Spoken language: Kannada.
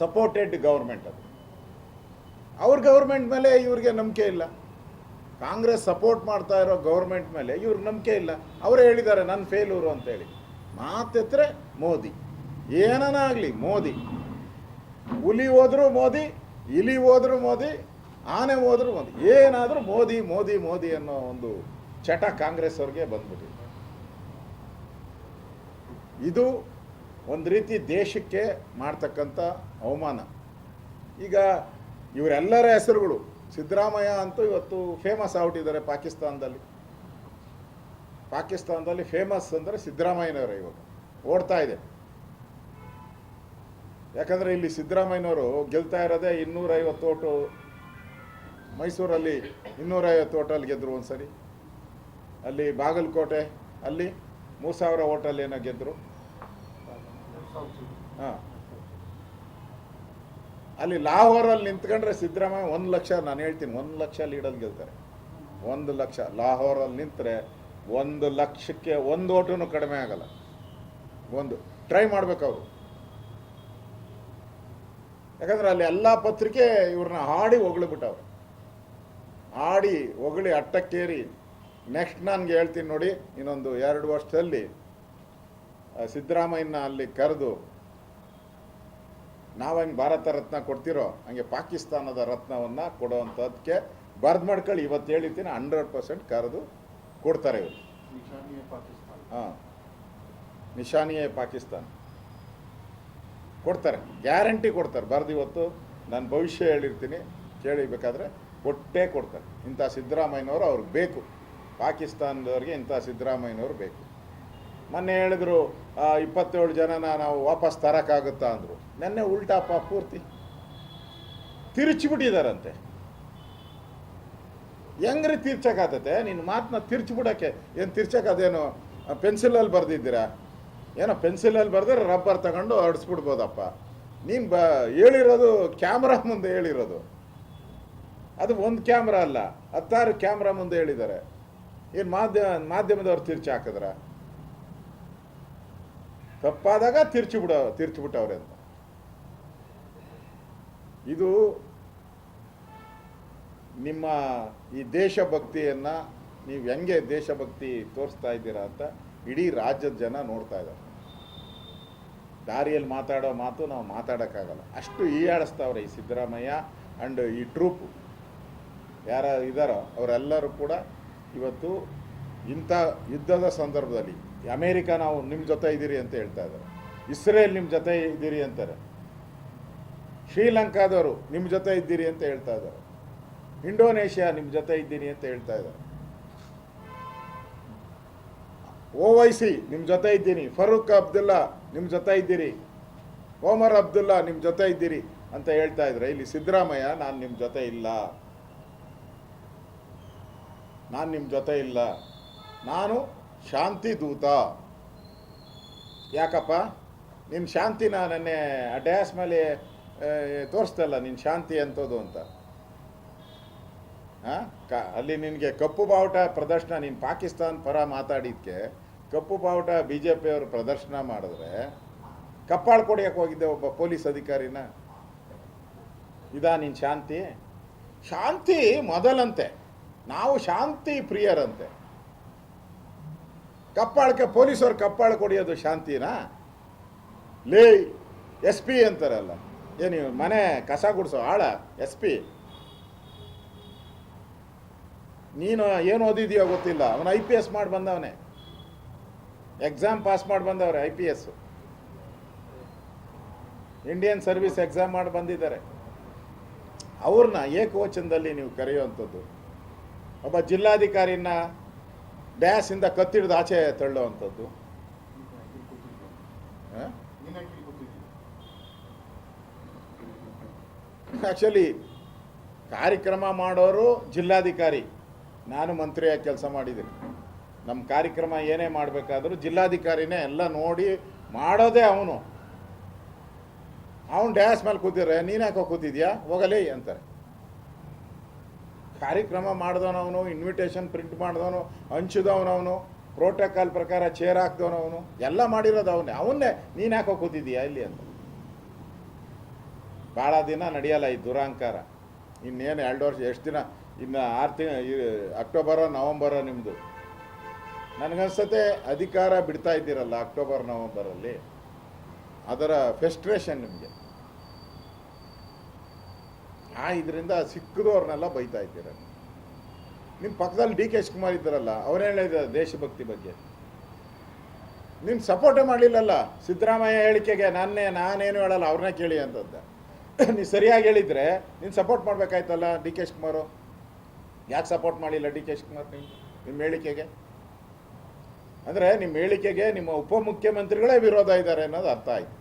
ಸಪೋರ್ಟೆಡ್ ಗೌರ್ಮೆಂಟ್ ಅದು. ಅವ್ರ ಗೌರ್ಮೆಂಟ್ ಮೇಲೆ ಇವ್ರಿಗೆ ನಂಬಿಕೆ ಇಲ್ಲ. ಕಾಂಗ್ರೆಸ್ ಸಪೋರ್ಟ್ ಮಾಡ್ತಾ ಇರೋ ಗೌರ್ಮೆಂಟ್ ಮೇಲೆ ಇವ್ರ ನಂಬಿಕೆ ಇಲ್ಲ. ಅವರೇ ಹೇಳಿದ್ದಾರೆ ನನ್ನ ಫೇಲೂರು ಅಂತೇಳಿ ಮಾತೆತ್ತರೆ ಮೋದಿ. ಏನನ ಆಗಲಿ ಮೋದಿ. ಹುಲಿ ಹೋದರೂ ಮೋದಿ, ಇಲಿ ಹೋದರೂ ಮೋದಿ, ಆನೆ ಹೋದರೂ ಮೋದಿ. ಏನಾದರೂ ಮೋದಿ ಮೋದಿ ಮೋದಿ ಅನ್ನೋ ಒಂದು ಚಟ ಕಾಂಗ್ರೆಸ್ ಅವ್ರಿಗೆ ಬಂದ್ಬಿಟ್ಟಿದೆ. ಇದು ಒಂದು ರೀತಿ ದೇಶಕ್ಕೆ ಮಾಡ್ತಕ್ಕಂಥ ಅವಮಾನ. ಈಗ ಇವರೆಲ್ಲರ ಹೆಸರುಗಳು, ಸಿದ್ದರಾಮಯ್ಯ ಅಂತೂ ಇವತ್ತು ಫೇಮಸ್ ಆಗ್ಬಿಟ್ಟಿದ್ದಾರೆ ಪಾಕಿಸ್ತಾನದಲ್ಲಿ. ಪಾಕಿಸ್ತಾನದಲ್ಲಿ ಫೇಮಸ್ ಅಂದರೆ ಸಿದ್ದರಾಮಯ್ಯನವರೇ ಇವಾಗ. ಓಡ್ತಾ ಇದೆ. ಯಾಕಂದರೆ ಇಲ್ಲಿ ಸಿದ್ದರಾಮಯ್ಯನವರು ಗೆಲ್ತಾ ಇರೋದೇ ಇನ್ನೂರೈವತ್ತು ಓಟು, ಮೈಸೂರಲ್ಲಿ ಇನ್ನೂರೈವತ್ತು ಓಟಲ್ಲಿ ಗೆದ್ದರು ಒಂದು ಸರಿ ಅಲ್ಲಿ ಬಾಗಲಕೋಟೆ, ಅಲ್ಲಿ ಮೂರು ಸಾವಿರ ಓಟಲ್ಲಿ ಏನೋ ಗೆದ್ದರು ಹಾಂ. ಅಲ್ಲಿ ಲಾಹೋರಲ್ಲಿ ನಿಂತ್ಕೊಂಡ್ರೆ ಸಿದ್ದರಾಮಯ್ಯ ಒಂದು ಲಕ್ಷ ನಾನು ಹೇಳ್ತೀನಿ, ಒಂದು ಲಕ್ಷ ಲೀಡಲ್ಲಿ ಗೆಲ್ತಾರೆ. ಒಂದು ಲಕ್ಷ. ಲಾಹೋರಲ್ಲಿ ನಿಂತರೆ ಒಂದು ಲಕ್ಷಕ್ಕೆ ಒಂದು ಓಟೂ ಕಡಿಮೆ ಆಗಲ್ಲ. ಒಂದು. ಟ್ರೈ ಮಾಡ್ಬೇಕು ಅವರು. ಯಾಕಂದ್ರೆ ಅಲ್ಲಿ ಎಲ್ಲ ಪತ್ರಿಕೆ ಇವ್ರನ್ನ ಹಾಡಿ ಹೊಗಳಿಬಿಟ್ಟವ್ರು ಹಾಡಿ ಹೊಗಳಿ ಅಟ್ಟಕ್ಕೇರಿ. ನೆಕ್ಸ್ಟ್ ನನಗೆ ಹೇಳ್ತೀನಿ ನೋಡಿ, ಇನ್ನೊಂದು ಎರಡು ವರ್ಷದಲ್ಲಿ ಸಿದ್ದರಾಮಯ್ಯನ ಅಲ್ಲಿ ಕರೆದು ನಾವು ಹಂಗೆ ಭಾರತ ರತ್ನ ಕೊಡ್ತಿರೋ ಹಂಗೆ ಪಾಕಿಸ್ತಾನದ ರತ್ನವನ್ನು ಕೊಡೋವಂಥದ್ದಕ್ಕೆ ಬರ್ದು ಮಾಡ್ಕೊಳ್ಳಿ. ಇವತ್ತು ಹೇಳಿದ್ದೀನಿ ಹಂಡ್ರೆಡ್ ಪರ್ಸೆಂಟ್ ಕರೆದು ಕೊಡ್ತಾರೆ ಇವರು. ಹಾಂ. ನಿಶಾನಿಯೇ ಪಾಕಿಸ್ತಾನ. ಕೊಡ್ತಾರೆ ಗ್ಯಾರಂಟಿ ಕೊಡ್ತಾರೆ. ಬರ್ದು ಇವತ್ತು ನಾನು ಭವಿಷ್ಯ ಹೇಳಿರ್ತೀನಿ ಕೇಳಿಬೇಕಾದ್ರೆ ಕೊಟ್ಟೇ ಕೊಡ್ತಾರೆ. ಇಂಥ ಸಿದ್ದರಾಮಯ್ಯನವರು ಅವ್ರಿಗೆ ಬೇಕು. ಪಾಕಿಸ್ತಾನದವ್ರಿಗೆ ಇಂಥ ಸಿದ್ದರಾಮಯ್ಯನವರು ಬೇಕು. ಮೊನ್ನೆ ಹೇಳಿದ್ರು ಇಪ್ಪತ್ತೇಳು ಜನನ ನಾವು ವಾಪಸ್ ತರೋಕ್ಕಾಗುತ್ತಾ ಅಂದರು. ನೆನ್ನೆ ಉಲ್ಟಾಪ ಪೂರ್ತಿ ತಿರುಚಿಬಿಟ್ಟಿದಾರಂತೆ. ಹೆಂಗ್ರಿ ತಿರ್ಚಕಾತತೆ ನಿನ್ನ ಮಾತನ್ನ ತಿರ್ಚಿಬಿಡೋಕ್ಕೆ ಏನು ತಿರ್ಚಕ್ಕದೇನು ಪೆನ್ಸಿಲಲ್ಲಿ ಬರೆದಿದ್ದೀರಾ? ಏನೋ ಪೆನ್ಸಿಲಲ್ಲಿ ಬರೆದ್ರೆ ರಬ್ಬರ್ ತಗೊಂಡು ಹೊಡ್ಸ್ಬಿಡ್ಬೋದಪ್ಪ ನೀನು ಬ, ಹೇಳಿರೋದು ಕ್ಯಾಮ್ರಾ ಮುಂದೆ ಹೇಳಿರೋದು. ಅದು ಒಂದು ಕ್ಯಾಮ್ರಾ ಅಲ್ಲ, ಹತ್ತಾರು ಕ್ಯಾಮ್ರಾ ಮುಂದೆ ಹೇಳಿದ್ದಾರೆ. ಏನು ಮಾಧ್ಯಮ ಮಾಧ್ಯಮದವ್ರು ತಿರ್ಚಿ ಹಾಕಿದ್ರ? ತಪ್ಪಾದಾಗ ತಿರ್ಚಿ ಬಿಡ, ತಿರ್ಚಿ ಬಿಟ್ಟವ್ರೆ ಅಂತ. ಇದು ನಿಮ್ಮ ಈ ದೇಶಭಕ್ತಿಯನ್ನು ನೀವು ಹೆಂಗೆ ದೇಶಭಕ್ತಿ ತೋರಿಸ್ತಾ ಇದ್ದೀರಾ ಅಂತ ಇಡೀ ರಾಜ್ಯದ ಜನ ನೋಡ್ತಾ ಇದ್ದಾರೆ. ದಾರಿಯಲ್ಲಿ ಮಾತಾಡೋ ಮಾತು ನಾವು ಮಾತಾಡೋಕ್ಕಾಗಲ್ಲ. ಅಷ್ಟು ಈಯಾಡಿಸ್ತಾವ್ರೆ ಈ ಸಿದ್ದರಾಮಯ್ಯ ಆ್ಯಂಡ್ ಈ ಟ್ರೂಪ್ ಯಾರು ಇದ್ದಾರೋ ಅವರೆಲ್ಲರೂ ಕೂಡ ಇವತ್ತು ಇಂಥ ಯುದ್ಧದ ಸಂದರ್ಭದಲ್ಲಿ ಅಮೇರಿಕ ನಾವು ನಿಮ್ಮ ಜೊತೆ ಇದ್ದೀರಿ ಅಂತ ಹೇಳ್ತಾ ಇದ್ದಾರೆ. ಇಸ್ರೇಲ್ ನಿಮ್ಮ ಜೊತೆ ಇದ್ದೀರಿ ಅಂತಾರೆ. ಶ್ರೀಲಂಕಾದವರು ನಿಮ್ಮ ಜೊತೆ ಇದ್ದೀರಿ ಅಂತ ಹೇಳ್ತಾ ಇದ್ದಾರೆ. ಇಂಡೋನೇಷ್ಯಾ ನಿಮ್ಮ ಜೊತೆ ಇದ್ದೀನಿ ಅಂತ ಹೇಳ್ತಾ ಇದ್ದಾರೆ. ಓವೈಸಿ ನಿಮ್ಮ ಜೊತೆ ಇದ್ದೀನಿ. ಫರೂಕ್ ಅಬ್ದುಲ್ಲಾ ನಿಮ್ಮ ಜೊತೆ ಇದ್ದೀರಿ. ಓಮರ್ ಅಬ್ದುಲ್ಲಾ ನಿಮ್ಮ ಜೊತೆ ಇದ್ದೀರಿ ಅಂತ ಹೇಳ್ತಾ ಇದ್ರೆ ಇಲ್ಲಿ ಸಿದ್ದರಾಮಯ್ಯ, ನಾನು ನಿಮ್ಮ ಜೊತೆ ಇಲ್ಲ. ನಾನು ನಿಮ್ಮ ಜೊತೆ ಇಲ್ಲ. ನಾನು ಶಾಂತಿ ದೂತ. ಯಾಕಪ್ಪ? ನಿನ್ನ ಶಾಂತಿನ ನೆನ್ನೆ ಆ ಡ್ಯಾಸ್ ಮೇಲೆ ತೋರಿಸ್ತಲ್ಲ ನಿನ್ನ ಶಾಂತಿ ಅಂತೋದು ಅಂತ. ಹಾಂ ಕ, ಅಲ್ಲಿ ನಿನಗೆ ಕಪ್ಪು ಬಾವುಟ ಪ್ರದರ್ಶನ, ನೀನು ಪಾಕಿಸ್ತಾನ ಪರ ಮಾತಾಡಿದ್ಕೆ, ಕಪ್ಪು ಬಾವುಟ ಬಿ ಜೆ ಪಿಯವರು ಪ್ರದರ್ಶನ ಮಾಡಿದ್ರೆ, ಕಪ್ಪಾಳು ಕೊಡಿಯಕ್ಕೆ ಹೋಗಿದ್ದೆ ಒಬ್ಬ ಪೊಲೀಸ್ ಅಧಿಕಾರಿನ. ಇದಾ ನಿನ್ನ ಶಾಂತಿ? ಶಾಂತಿ ಮೊದಲಂತೆ. ನಾವು ಶಾಂತಿ ಪ್ರಿಯರಂತೆ. ಕಪ್ಪಾಳಕ್ಕೆ ಪೊಲೀಸವ್ರು ಕಪ್ಪಾಳ ಕೊಡಿಯೋದು ಶಾಂತಿನಾ? ಲೇ ಎಸ್ ಪಿ ಅಂತಾರಲ್ಲ. ಏನು ಮನೆ ಕಸ ಗುಡಿಸೋ ಆಳ, ಎಸ್ ಪಿ? ನೀನು ಏನು ಓದಿದೀಯೋ ಗೊತ್ತಿಲ್ಲ. ಅವನು ಐ ಪಿ ಎಸ್ ಮಾಡಿ ಬಂದವನೇ. ಎಕ್ಸಾಮ್ ಪಾಸ್ ಮಾಡಿ ಬಂದವ್ರೆ I P S. Indian service exam ಮಾಡಿ ಬಂದಿದ್ದಾರೆ. ಅವ್ರನ್ನ ಏಕವಚನದಲ್ಲಿ ನೀವು ಕರೆಯುವಂಥದ್ದು. ಒಬ್ಬ ಜಿಲ್ಲಾಧಿಕಾರಿನ ಡ್ಯಾಸಿಂದ ಕತ್ತಿಡ್ದು ಆಚೆ ತಳ್ಳುವಂಥದ್ದು? ಆ್ಯಕ್ಚುಲಿ ಕಾರ್ಯಕ್ರಮ ಮಾಡೋರು ಜಿಲ್ಲಾಧಿಕಾರಿ. ನಾನು ಮಂತ್ರಿಯಾಗಿ ಕೆಲಸ ಮಾಡಿದ್ದೀನಿ. ನಮ್ಮ ಕಾರ್ಯಕ್ರಮ ಏನೇ ಮಾಡಬೇಕಾದ್ರೂ ಜಿಲ್ಲಾಧಿಕಾರಿನೇ ಎಲ್ಲ ನೋಡಿ ಮಾಡೋದೇ ಅವನು. ಅವನು ಡ್ಯಾಸ್ ಮೇಲೆ ಕೂತಿದ್ರೆ ನೀನು ಯಾಕೋ ಕೂತಿದ್ಯಾ? ಹೋಗಲೇ ಅಂತಾರೆ. ಕಾರ್ಯಕ್ರಮ ಮಾಡಿದವನವನು ಇನ್ವಿಟೇಷನ್ ಪ್ರಿಂಟ್ ಮಾಡಿದವನು, ಹಂಚಿದವನವನು ಪ್ರೋಟೋಕಾಲ್ ಪ್ರಕಾರ ಚೇರ್ ಹಾಕ್ದವನವನು, ಎಲ್ಲ ಮಾಡಿರೋದು ಅವನೇ. ಅವನ್ನೇ ನೀನು ಯಾಕೆ ಕೂತಿದ್ದೀಯಾ ಇಲ್ಲಿ ಅಂತ. ಭಾಳ ದಿನ ನಡೆಯಲ್ಲ ಈ ದುರಹಂಕಾರ ಇನ್ನೇನು ಎರಡು ವರ್ಷ, ಎಷ್ಟು ದಿನ? ಇನ್ನು ಆರು ತಿಂಗ ಅಕ್ಟೋಬರೋ ನವಂಬರೋ ನಿಮ್ಮದು ನನಗನ್ಸತ್ತೆ ಅಧಿಕಾರ ಬಿಡ್ತಾ ಇದ್ದೀರಲ್ಲ ಅಕ್ಟೋಬರ್ ನವಂಬರಲ್ಲಿ ಅದರ ಫೆಸ್ಟ್ರೇಷನ್ ನಿಮಗೆ. ಆ ಇದರಿಂದ ಸಿಕ್ಕಿದವ್ರನ್ನೆಲ್ಲ ಬೈತಾ ಇದ್ದೀರ. ನಿಮ್ಮ ಪಕ್ಕದಲ್ಲಿ ಡಿ ಕೆ ಕುಮಾರ್ ಇದ್ದಾರಲ್ಲ, ಅವ್ರು ಹೇಳಿದ್ದಾರೆ ದೇಶಭಕ್ತಿ ಬಗ್ಗೆ? ನಿಮ್ಮ ಸಪೋರ್ಟೇ ಮಾಡಲಿಲ್ಲಲ್ಲ, ಸಿದ್ದರಾಮಯ್ಯ ಹೇಳಿಕೆಗೆ ನಾನೇ ನಾನೇನು ಹೇಳಲ್ಲ, ಅವ್ರನ್ನೇ ಕೇಳಿ ಅಂತಂದ ನೀವು ಸರಿಯಾಗಿ ಹೇಳಿದರೆ ನೀನು ಸಪೋರ್ಟ್ ಮಾಡಬೇಕಾಯ್ತಲ್ಲ ಡಿ ಕೆ ಶಿವಕುಮಾರು? ಯಾಕೆ ಸಪೋರ್ಟ್ ಮಾಡಿಲ್ಲ ಡಿ ಕೆ ಶಿವಕುಮಾರ್ ನಿಮ್ಮ ನಿಮ್ಮ ಹೇಳಿಕೆಗೆ? ಅಂದರೆ ನಿಮ್ಮ ಹೇಳಿಕೆಗೆ ನಿಮ್ಮ ಉಪಮುಖ್ಯಮಂತ್ರಿಗಳೇ ವಿರೋಧ ಇದ್ದಾರೆ ಅನ್ನೋದು ಅರ್ಥ ಆಯ್ತು.